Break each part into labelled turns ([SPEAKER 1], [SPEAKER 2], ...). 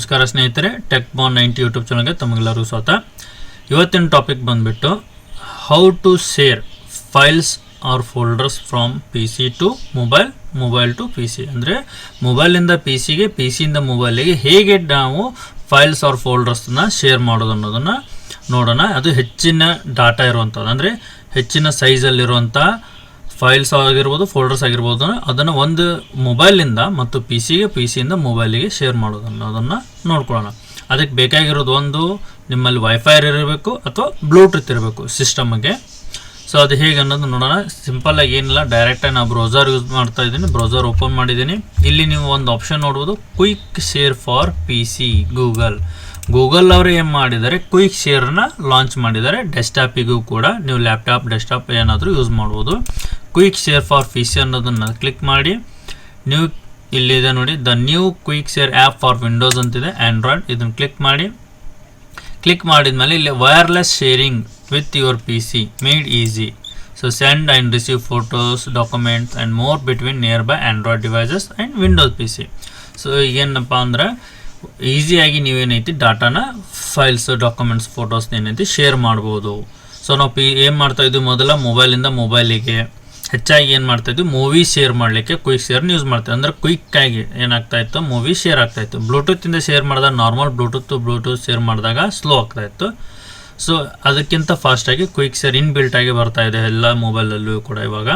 [SPEAKER 1] ನಮಸ್ಕಾರ ಸ್ನೇಹಿತರೆ ಟೆಕ್ ಬಾನ್ ninety YouTube ಚಾನಲ್ಗೆ ತಮಗೆಲ್ಲರೂ ಸ್ವಾಗತ. ಇವತ್ತಿನ ಟಾಪಿಕ್ ಬಂದುಬಿಟ್ಟು how to share files or folders from P C to mobile mobile to P C ಅಂದರೆ ಮೊಬೈಲಿಂದ ಪಿ ಸಿಗೆ ಪಿ ಸಿಯಿಂದ ಮೊಬೈಲಿಗೆ ಹೇಗೆ ನಾವು ಫೈಲ್ಸ್ ಆರ್ ಫೋಲ್ಡರ್ಸ್ನ ಶೇರ್ ಮಾಡೋದು ಅನ್ನೋದನ್ನು ನೋಡೋಣ. ಅದು ಹೆಚ್ಚಿನ ಡಾಟಾ ಇರುವಂಥದ್ದು. ಅಂದರೆ ಹೆಚ್ಚಿನ ಸೈಜಲ್ಲಿರುವಂಥ ಫೈಲ್ಸ್ ಆಗಿರ್ಬೋದು ಫೋಲ್ಡರ್ಸ್ ಆಗಿರ್ಬೋದು, ಅದನ್ನು ಒಂದು ಮೊಬೈಲಿಂದ ಮತ್ತು ಪಿ ಸಿಗೆ ಪಿ ಸಿಯಿಂದ ಮೊಬೈಲಿಗೆ ಶೇರ್ ಮಾಡೋದನ್ನು ಅದನ್ನು ನೋಡ್ಕೊಳ್ಳೋಣ. ಅದಕ್ಕೆ ಬೇಕಾಗಿರೋದು ಒಂದು ನಿಮ್ಮಲ್ಲಿ ವೈಫೈ ಇರಬೇಕು ಅಥವಾ ಬ್ಲೂಟೂತ್ ಇರಬೇಕು ಸಿಸ್ಟಮ್ಗೆ ಸೊ ಅದು ಹೇಗೆ ಅನ್ನೋದು ನೋಡೋಣ. ಸಿಂಪಲ್ಲಾಗಿ ಏನಿಲ್ಲ ಡೈರೆಕ್ಟಾಗಿ ನಾನು ಬ್ರೌಸರ್ ಯೂಸ್ ಮಾಡ್ತಾ ಇದ್ದೀನಿ. ಬ್ರೌಸರ್ ಓಪನ್ ಮಾಡಿದ್ದೀನಿ. ಇಲ್ಲಿ ನೀವು ಒಂದು ಆಪ್ಷನ್ ನೋಡ್ಬೋದು quick share for P C Google Google ಅವರು ಏನು ಮಾಡಿದ್ದಾರೆ ಕ್ವಿಕ್ ಶೇರ್ನ ಲಾಂಚ್ ಮಾಡಿದ್ದಾರೆ. ಡೆಸ್ಕ್ಟಾಪಿಗೂ ಕೂಡ ನೀವು ಲ್ಯಾಪ್ಟಾಪ್ ಡೆಸ್ಕ್ಟಾಪ್ ಏನಾದರೂ ಯೂಸ್ ಮಾಡ್ಬೋದು. ಕ್ವಿಕ್ ಶೇರ್ ಫಾರ್ ಸಿ ಅನ್ನೋದನ್ನು ಕ್ಲಿಕ್ ಮಾಡಿ. ನ್ಯೂ ಇಲ್ಲಿದೆ ನೋಡಿ the new quick share app for Windows ಅಂತಿದೆ ಆ್ಯಂಡ್ರಾಯ್ಡ್ ಇದನ್ನು ಕ್ಲಿಕ್ ಮಾಡಿ. ಕ್ಲಿಕ್ ಮಾಡಿದ ಮೇಲೆ ಇಲ್ಲಿ wireless sharing with your P C made easy so send and receive photos documents and more between nearby Android devices and Windows P C so ಈಗೇನಪ್ಪ ಅಂದ್ರೆ ಈಸಿಯಾಗಿ ನೀವೇನೈತಿ ಡಾಟಾನ ಫೈಲ್ಸ್ ಡಾಕ್ಯುಮೆಂಟ್ಸ್ ಫೋಟೋಸ್ ಏನೈತಿ ಶೇರ್ ಮಾಡ್ಬೋದು. ಸೊ ನಾವು ಪಿ, ಏನು ಮಾಡ್ತಾಯಿದ್ವಿ ಮೊದಲ? ಮೊಬೈಲಿಂದ ಮೊಬೈಲಿಗೆ ಹೆಚ್ಚಾಗಿ ಏನು ಮಾಡ್ತಾ ಇದ್ವಿ ಮೂವಿ ಶೇರ್ ಮಾಡಲಿಕ್ಕೆ ಕ್ವಿಕ್ ಶೇರ್ನ ಯೂಸ್ ಮಾಡ್ತೀವಿ ಅಂದರೆ ಕ್ವಿಕ್ಕಾಗಿ ಏನಾಗ್ತಾ ಇತ್ತು ಮೂವಿ ಶೇರ್ ಆಗ್ತಾ ಇತ್ತು. ಬ್ಲೂಟೂತಿಂದ ಶೇರ್ ಮಾಡಿದಾಗ ನಾರ್ಮಲ್ ಬ್ಲೂಟೂತ್ ಬ್ಲೂಟೂತ್ ಶೇರ್ ಮಾಡಿದಾಗ ಸ್ಲೋ ಆಗ್ತಾ ಇತ್ತು. ಸೊ ಅದಕ್ಕಿಂತ ಫಾಸ್ಟಾಗಿ ಕ್ವಿಕ್ ಶೇರ್ ಇನ್ ಬಿಲ್ಟ್ ಆಗಿ ಬರ್ತಾ ಇದೆ ಎಲ್ಲ ಮೊಬೈಲಲ್ಲೂ ಕೂಡ ಇವಾಗ.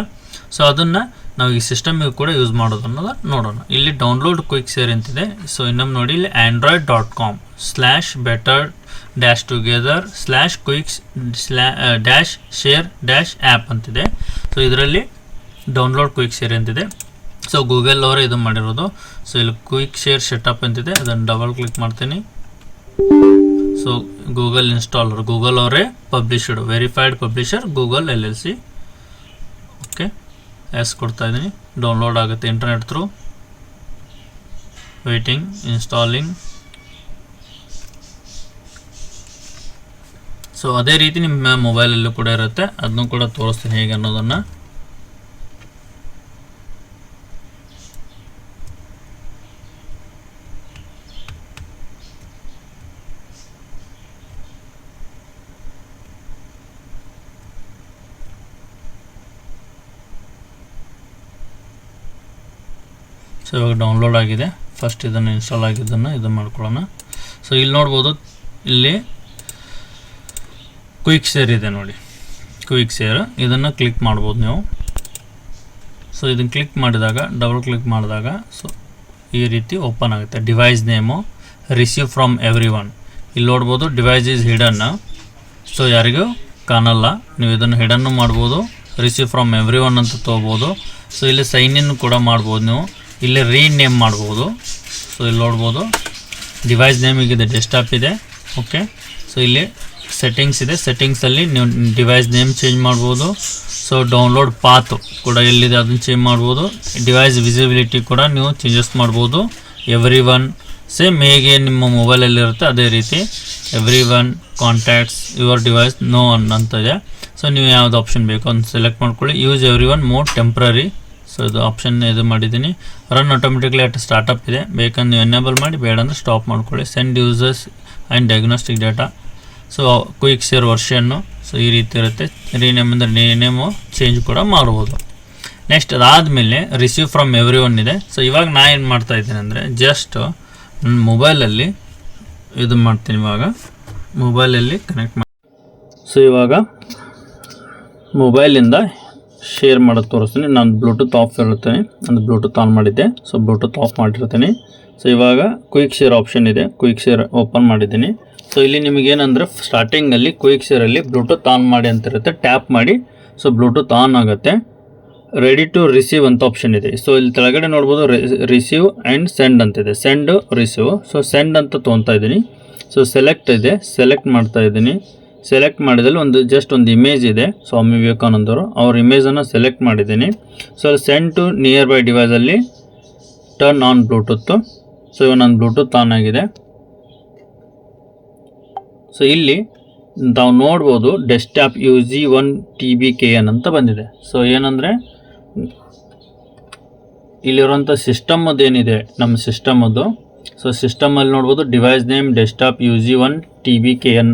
[SPEAKER 1] ಸೊ ಅದನ್ನು ನಾವು ಈ ಸಿಸ್ಟಮಿಗೆ ಕೂಡ ಯೂಸ್ ಮಾಡೋದು ಅನ್ನೋದು ನೋಡೋಣ. ಇಲ್ಲಿ ಡೌನ್ಲೋಡ್ ಕ್ವಿಕ್ ಸೇರ್ ಅಂತಿದೆ. ಸೊ ಇನ್ನೊಮ್ಮೆ ನೋಡಿ, ಇಲ್ಲಿ Android dot com slash better dash together slash quick slash dash share dash app ಅಂತಿದೆ. ಸೊ ಇದರಲ್ಲಿ ಡೌನ್ಲೋಡ್ ಕ್ವಿಕ್ ಶೇರ್ ಅಂತಿದೆ. ಸೊ ಗೂಗಲ್ ಅವರೇ ಇದು ಮಾಡಿರೋದು. ಸೊ ಇಲ್ಲಿ ಕ್ವಿಕ್ ಶೇರ್ ಸೆಟಪ್ ಅಂತಿದೆ. ಅದನ್ನು ಡಬಲ್ ಕ್ಲಿಕ್ ಮಾಡ್ತೀನಿ. ಸೊ ಗೂಗಲ್ ಇನ್ಸ್ಟಾಲರ್ ಗೂಗಲ್ ಅವರೇ published verified publisher Google L L C S ಕೊಡ್ತಾ ಇದ್ದೀನಿ ಡೌನ್ಲೋಡ್ ಆಗುತ್ತೆ internet through waiting installing so ಅದೇ ರೀತಿ ನಿಮ್ಮ ಮೊಬೈಲಲ್ಲೂ ಕೂಡ ಇರುತ್ತೆ. ಅದನ್ನು ಕೂಡ ತೋರಿಸ್ತೀನಿ ಹೇಗೆ ಅನ್ನೋದನ್ನು. ಸೊ ಇವಾಗ ಡೌನ್ಲೋಡ್ ಆಗಿದೆ. ಫಸ್ಟ್ ಇದನ್ನು ಇನ್ಸ್ಟಾಲ್ ಆಗಿದ್ದನ್ನು ಇದು ಮಾಡ್ಕೊಳ್ಳೋಣ. ಸೊ ಇಲ್ಲಿ ನೋಡ್ಬೋದು, ಇಲ್ಲಿ ಕ್ವಿಕ್ ಶೇರ್ ಇದೆ ನೋಡಿ. ಕ್ವಿಕ್ ಶೇರ್ ಇದನ್ನು ಕ್ಲಿಕ್ ಮಾಡ್ಬೋದು ನೀವು. ಸೊ ಇದನ್ನು ಕ್ಲಿಕ್ ಮಾಡಿದಾಗ ಡಬಲ್ ಕ್ಲಿಕ್ ಮಾಡಿದಾಗ ಸೊ ಈ ರೀತಿ ಓಪನ್ ಆಗುತ್ತೆ. Device name receive from every one ಇಲ್ಲಿ ನೋಡ್ಬೋದು ಡಿವೈಸ್ ಈಸ್ ಹಿಡನ್ ಸೊ ಯಾರಿಗೂ ಕಾಣಲ್ಲ. ನೀವು ಇದನ್ನು ಹಿಡನ್ನು ಮಾಡ್ಬೋದು. ರಿಸೀವ್ ಫ್ರಮ್ ಎವ್ರಿ ಒನ್ ಅಂತ ತೊಗೋಬೋದು. ಸೊ ಇಲ್ಲಿ ಸೈನ್ ಇನ್ ಕೂಡ ಮಾಡ್ಬೋದು ನೀವು. ಇಲ್ಲಿ ರೀನೇಮ್ ಮಾಡ್ಬೋದು. ಸೊ ಇಲ್ಲಿ ನೋಡ್ಬೋದು. ಡಿವೈಸ್ ನೇಮ್ ಇದೆ ಡೆಸ್ಕ್ಟಾಪ್ ಇದೆ. ಓಕೆ ಸೊ ಇಲ್ಲಿ ಸೆಟ್ಟಿಂಗ್ಸ್ ಇದೆ. ಸೆಟ್ಟಿಂಗ್ಸಲ್ಲಿ ನೀವು ಡಿವೈಸ್ ನೇಮ್ ಚೇಂಜ್ ಮಾಡ್ಬೋದು. ಸೊ ಡೌನ್ಲೋಡ್ ಪಾತ್ ಕೂಡ ಎಲ್ಲಿದೆ ಅದನ್ನು ಚೇಂಜ್ ಮಾಡ್ಬೋದು. ಡಿವೈಸ್ ವಿಸಿಬಿಲಿಟಿ ಕೂಡ ನೀವು ಚೇಂಜಸ್ ಮಾಡ್ಬೋದು. ಎವ್ರಿ ಒನ್ ಸೇಮ್ ಹೇಗೆ ನಿಮ್ಮ ಮೊಬೈಲಲ್ಲಿರುತ್ತೆ ಅದೇ ರೀತಿ. Every one contacts your device no one ಅಂತ ಇದೆ. ಸೊ ನೀವು ಯಾವ್ದು ಆಪ್ಷನ್ ಬೇಕು ಅಂತ ಸೆಲೆಕ್ಟ್ ಮಾಡ್ಕೊಳ್ಳಿ. Use every one more temporary so ಇದು ಆಪ್ಷನ್ ಇದು ಮಾಡಿದ್ದೀನಿ. ರನ್ ಆಟೋಮೆಟಿಕ್ಲಿ ಅಟ್ ಸ್ಟಾರ್ಟಪ್ ಇದೆ. ಬೇಕಂದ್ರೆ ನೀವು ಎನೇಬಲ್ ಮಾಡಿ, ಬೇಡ ಅಂದರೆ ಸ್ಟಾಪ್ ಮಾಡ್ಕೊಳ್ಳಿ. Send users and diagnostic data so quick share ವರ್ಷನ್ನು so ಈ ರೀತಿ ಇರುತ್ತೆ. ರೀನೇಮ್ ಅಂದರೆ ನೇಮು ಚೇಂಜ್ ಕೂಡ ಮಾಡ್ಬೋದು. ನೆಕ್ಸ್ಟ್ ಅದಾದಮೇಲೆ ರಿಸೀವ್ ಫ್ರಮ್ ಎವ್ರಿ ಒನ್ ಇದೆ. ಸೊ ಇವಾಗ ನಾನು ಏನು ಮಾಡ್ತಾ ಇದ್ದೀನಿ ಅಂದರೆ ಜಸ್ಟ್ ನನ್ನ ಮೊಬೈಲಲ್ಲಿ ಇದು ಮಾಡ್ತೀನಿ ಇವಾಗ. ಮೊಬೈಲಲ್ಲಿ ಕನೆಕ್ಟ್ ಮಾಡಿ ಸೊ ಇವಾಗ ಮೊಬೈಲಿಂದ ಶೇರ್ ಮಾಡೋದು ತೋರಿಸ್ತೀನಿ. ನಾನು ಬ್ಲೂಟೂತ್ ಆಫ್ ಇರುತ್ತೇನೆ ನಾನು ಬ್ಲೂಟೂತ್ ಆನ್ ಮಾಡಿದ್ದೆ. ಸೊ ಬ್ಲೂಟೂತ್ ಆಫ್ ಮಾಡಿರ್ತೀನಿ. ಸೊ ಇವಾಗ ಕ್ವಿಕ್ ಶೇರ್ ಆಪ್ಷನ್ ಇದೆ. ಕ್ವಿಕ್ ಶೇರ್ ಓಪನ್ ಮಾಡಿದ್ದೀನಿ. ಸೊ ಇಲ್ಲಿ ನಿಮಗೇನಂದರೆ ಸ್ಟಾರ್ಟಿಂಗಲ್ಲಿ ಕ್ವಿಕ್ ಶೇರಲ್ಲಿ ಬ್ಲೂಟೂತ್ ಆನ್ ಮಾಡಿ ಅಂತ ಇರುತ್ತೆ ಟ್ಯಾಪ್ ಮಾಡಿ. ಸೊ ಬ್ಲೂಟೂತ್ ಆನ್ ಆಗುತ್ತೆ. ರೆಡಿ ಟು ರಿಸೀವ್ ಅಂತ ಆಪ್ಷನ್ ಇದೆ. ಸೊ ಇಲ್ಲಿ ಕೆಳಗಡೆ ನೋಡ್ಬೋದು ರಿಸೀವ್ ಆ್ಯಂಡ್ ಸೆಂಡ್ ಅಂತಿದೆ ಸೆಂಡ್ ರಿಸೀವ್ ಸೊ ಸೆಂಡ್ ಅಂತ ತೊಗೊತಾ ಇದ್ದೀನಿ. ಸೊ ಸೆಲೆಕ್ಟ್ ಇದೆ. ಸೆಲೆಕ್ಟ್ ಮಾಡ್ತಾ ಇದ್ದೀನಿ. ಸೆಲೆಕ್ಟ್ ಮಾಡಿದಲ್ಲಿ ಒಂದು ಜಸ್ಟ್ ಒಂದು ಇಮೇಜ್ ಇದೆ. ಸ್ವಾಮಿ ವಿವೇಕಾನಂದರು ಅವ್ರ ಇಮೇಜನ್ನು ಸೆಲೆಕ್ಟ್ ಮಾಡಿದ್ದೀನಿ. So send to nearby ಡಿವೈಸಲ್ಲಿ ಟರ್ನ್ ಆನ್ ಬ್ಲೂಟೂತು ಸೊ ಇವಾಗ ನನ್ನ ಬ್ಲೂಟೂತ್ ಆನ್ ಆಗಿದೆ. ಸೊ ಇಲ್ಲಿ ನಾವು ನೋಡ್ಬೋದು desktop U G one T B K N ಅಂತ ಬಂದಿದೆ. ಸೊ ಏನಂದರೆ ಇಲ್ಲಿರುವಂಥ ಸಿಸ್ಟಮ್ ಏನಿದೆ? ನಮ್ಮ ಸಿಸ್ಟಮದ್ದು ಸೊ ಸಿಸ್ಟಮಲ್ಲಿ ನೋಡ್ಬೋದು device name desktop U G one T B K N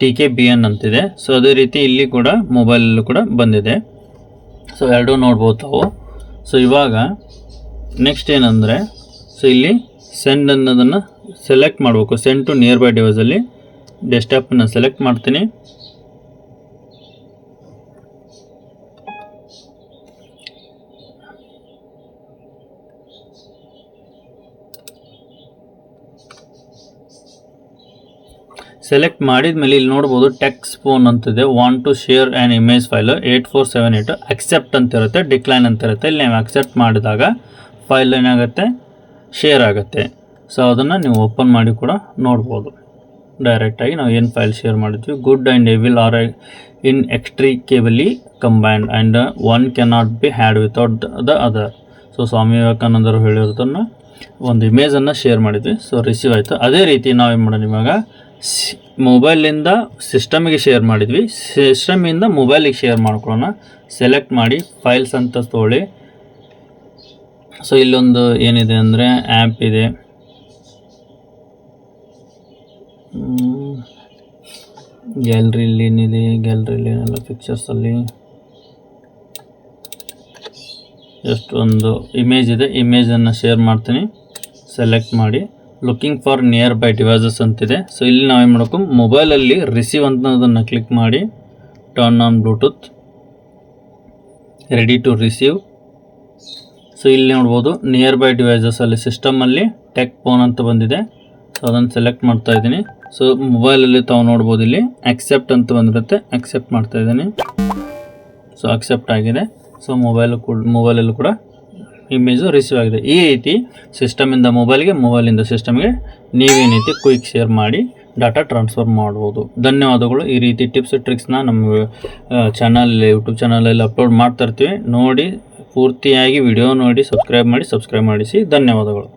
[SPEAKER 1] T K B N ಅಂತಿದೆ. ಸೊ ಅದೇ ರೀತಿ ಇಲ್ಲಿ ಕೂಡ ಮೊಬೈಲಲ್ಲೂ ಕೂಡ ಬಂದಿದೆ. ಸೊ ಎರಡೂ ನೋಡ್ಬೋದು ತಾವು. ಸೊ ಇವಾಗ ನೆಕ್ಸ್ಟ್ ಏನಂದರೆ ಸೊ ಇಲ್ಲಿ ಸೆಂಡ್ ಅನ್ನೋದನ್ನು ಸೆಲೆಕ್ಟ್ ಮಾಡಬೇಕು. ಸೆಂಡ್ ಟು ನಿಯರ್ ಬೈ ಡಿವೈಸಲ್ಲಿ ಡೆಸ್ಕ್ಟಾಪನ್ನು ಸೆಲೆಕ್ಟ್ ಮಾಡ್ತೀನಿ. ಸೆಲೆಕ್ಟ್ ಮಾಡಿದ ಮೇಲೆ ಇಲ್ಲಿ ನೋಡ್ಬೋದು ಟೆಕ್ಸ್ ಫೋನ್ ಅಂತಿದೆ. Want to share an image file eight four seven eight accept ಅಂತ ಇರುತ್ತೆ ಡಿಕ್ಲೈನ್ ಅಂತ ಇರುತ್ತೆ ಇಲ್ಲಿ ನೀವು ಅಕ್ಸೆಪ್ಟ್ ಮಾಡಿದಾಗ ಫೈಲ್ ಏನಾಗುತ್ತೆ? ಶೇರ್ ಆಗುತ್ತೆ. ಸೊ ಅದನ್ನು ನೀವು ಓಪನ್ ಮಾಡಿ ಕೂಡ ನೋಡ್ಬೋದು. ಡೈರೆಕ್ಟಾಗಿ ನಾವು ಏನು ಫೈಲ್ ಶೇರ್ ಮಾಡಿದ್ವಿ? Good and evil are inextricably combined and one cannot be had without the other so Swami ವಿವೇಕಾನಂದರು ಹೇಳಿರೋದನ್ನು ಒಂದು ಇಮೇಜನ್ನು ಶೇರ್ ಮಾಡಿದ್ವಿ. ಸೊ ರಿಸೀವ್ ಆಯಿತು. ಅದೇ ರೀತಿ ನಾವು ಏನು ಮಾಡೋಣ ಇವಾಗ? ಮೊಬೈಲಿಂದ ಸಿಸ್ಟಮಿಗೆ ಶೇರ್ ಮಾಡಿದ್ವಿ. ಸಿಸ್ಟಮಿಂದ ಮೊಬೈಲಿಗೆ ಶೇರ್ ಮಾಡ್ಕೊಳ್ಳೋಣ. ಸೆಲೆಕ್ಟ್ ಮಾಡಿ ಫೈಲ್ಸ್ ಅಂತ ತೊಗೊಳ್ಳಿ ಸೊ ಇಲ್ಲೊಂದು ಏನಿದೆ ಅಂದರೆ ಆ್ಯಪ್ ಇದೆ. ಗ್ಯಾಲ್ರಿಲಿ ಏನಿದೆ? ಗ್ಯಾಲ್ರಿಲಿ ಏನೆಲ್ಲ ಪಿಕ್ಚರ್ಸಲ್ಲಿ ಜಸ್ಟ್ ಒಂದು ಇಮೇಜ್ ಇದೆ. ಇಮೇಜನ್ನು ಶೇರ್ ಮಾಡ್ತೀನಿ. ಸೆಲೆಕ್ಟ್ ಮಾಡಿ. Looking for nearby devices ಅಂತಿದೆ. ಸೊ ಇಲ್ಲಿ ನಾವೇನು ಮಾಡಬೇಕು? ಮೊಬೈಲಲ್ಲಿ ರಿಸೀವ್ ಅನ್ನೋದನ್ನು ಕ್ಲಿಕ್ ಮಾಡಿ turn on Bluetooth ready to receive so ಇಲ್ಲಿ ನೋಡ್ಬೋದು ನಿಯರ್ ಬೈ ಡಿವೈಸಸಲ್ಲಿ ಸಿಸ್ಟಮಲ್ಲಿ ಟೆಕ್ ಫೋನ್ ಅಂತ ಬಂದಿದೆ. ಸೊ ಅದನ್ನು ಸೆಲೆಕ್ಟ್ ಮಾಡ್ತಾ ಇದ್ದೀನಿ. ಸೊ ಮೊಬೈಲಲ್ಲಿ ತಾವು ನೋಡ್ಬೋದು ಇಲ್ಲಿ ಅಕ್ಸೆಪ್ಟ್ ಅಂತ ಬಂದಿರುತ್ತೆ. ಅಕ್ಸೆಪ್ಟ್ ಮಾಡ್ತಾ ಇದ್ದೀನಿ. ಸೊ ಅಕ್ಸೆಪ್ಟ್ ಆಗಿದೆ. ಸೊ ಮೊಬೈಲ್ ಕೂಡ ಮೊಬೈಲಲ್ಲೂ ಕೂಡ ಇಮೇಜು ರಿಸೀವ್ ಆಗಿದೆ. ಈ ರೀತಿ ಸಿಸ್ಟಮಿಂದ ಮೊಬೈಲ್ಗೆ ಮೊಬೈಲಿಂದ ಸಿಸ್ಟಮ್ಗೆ ರೀತಿ ಕ್ವಿಕ್ ಶೇರ್ ಮಾಡಿ ಡಾಟಾ ಟ್ರಾನ್ಸ್ಫರ್ ಮಾಡ್ಬೋದು. ಧನ್ಯವಾದಗಳು. ಈ ರೀತಿ ಟಿಪ್ಸ್ ಟ್ರಿಕ್ಸ್ನ ನಮ್ಮ ಚಾನಲ್ ಯೂಟ್ಯೂಬ್ ಚಾನಲಲ್ಲಿ ಅಪ್ಲೋಡ್ ಮಾಡ್ತಾ ಇರ್ತೀವಿ. ನೋಡಿ, ಪೂರ್ತಿಯಾಗಿ ವಿಡಿಯೋ ನೋಡಿ ಸಬ್ಸ್ಕ್ರೈಬ್ ಮಾಡಿ ಸಬ್ಸ್ಕ್ರೈಬ್ ಮಾಡಿಸಿ. ಧನ್ಯವಾದಗಳು.